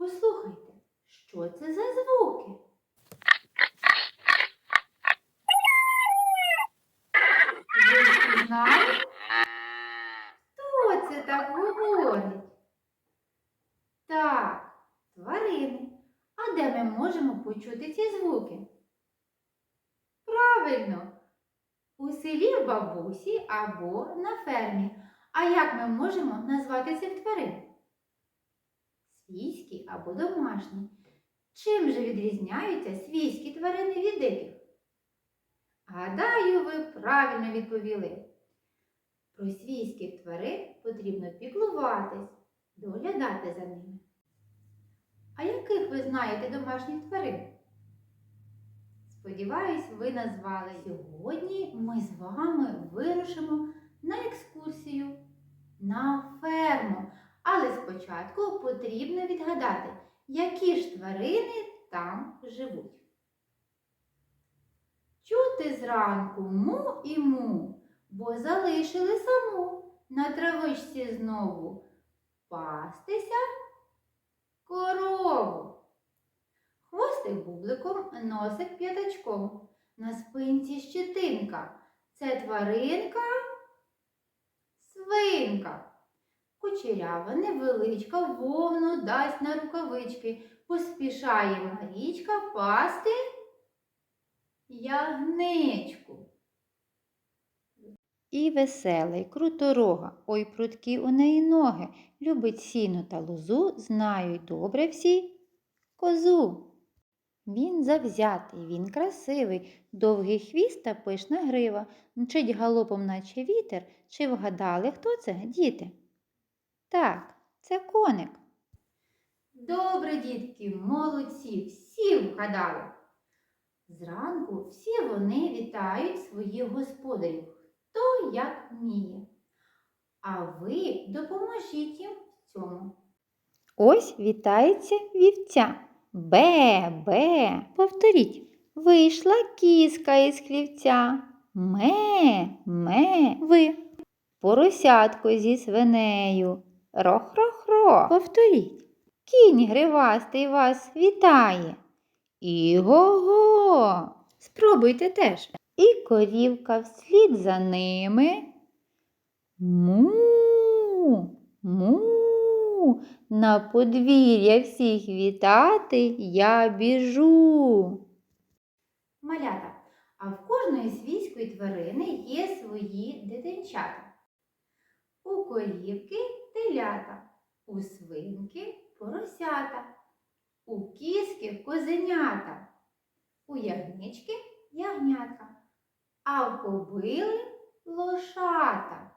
Послухайте, що це за звуки? Ви впізнали? Хто це так говорить? Так, тварини. А де ми можемо почути ці звуки? Правильно, у селі в бабусі або на фермі. А як ми можемо назвати цих тварин? Свійські або домашні. Чим же відрізняються свійські тварини від диких? Гадаю, ви правильно відповіли. Про свійських тварин потрібно піклуватись, доглядати за ними. А яких ви знаєте домашніх тварин? Сподіваюсь, ви назвали. Сьогодні ми з вами вирушимо потрібно відгадати, які ж тварини там живуть. Чути зранку му і му, бо залишили саму на травичці знову пастися корову. Хвостик бубликом, носик п'ятачком. На спинці щетинка. Це тваринка свинка. Кучерява невеличка вовну дасть на рукавички. Поспішає Марічка пасти ягничку. І веселий, круторога, ой прудкі у неї ноги, любить сіно та лозу, знають добре всі козу. Він завзятий, він красивий, довгий хвіст та пишна грива, мчить галопом, наче вітер. Чи вгадали, хто це, діти? Так, це коник. Добре, дітки, молодці, всі вгадали. Зранку всі вони вітають своїх господарів, хто як вміє. А ви допоможіть їм в цьому. Ось вітається вівця. Бе, бе, повторіть. Вийшла кіска із хлівця. Ме, ме, ви. Поросятко зі свинею. Рох-рох-ро. Повторіть. Кінь гривастий вас вітає. Іго-го. Спробуйте теж. І корівка вслід за ними. Му, му, на подвір'я всіх вітати я біжу. Малята, а в кожної свійської тварини є свої дитинчата. У корівки телята, у свинки поросята, у кіски козенята, у ягнички ягнятка, а в кобили лошата.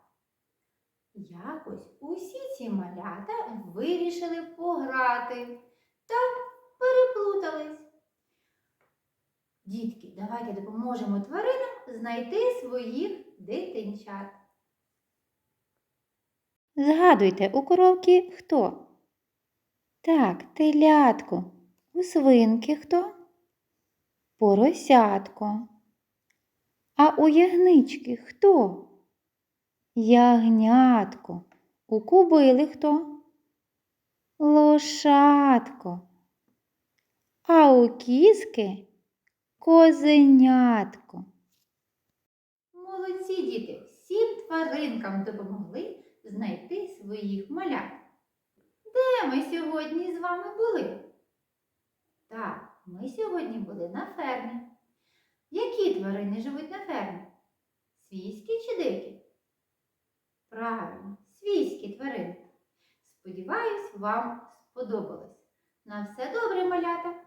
Якось усі ці малята вирішили пограти та переплутались. Дітки, давайте допоможемо тваринам знайти своїх дитинчат. Згадуйте, у коровки хто? Так, телятко. У свинки хто? Поросятко. А у ягнички хто? Ягнятко. У кобили хто? Лошадко. А у кіски козенятко. Молодці діти, всім тваринкам допомогли своїх малят. Де ми сьогодні з вами були? Так, ми сьогодні були на фермі. Які тварини живуть на фермі? Свійські чи дикі? Правильно, свійські тварини. Сподіваюсь, вам сподобалось. На все добре, малята!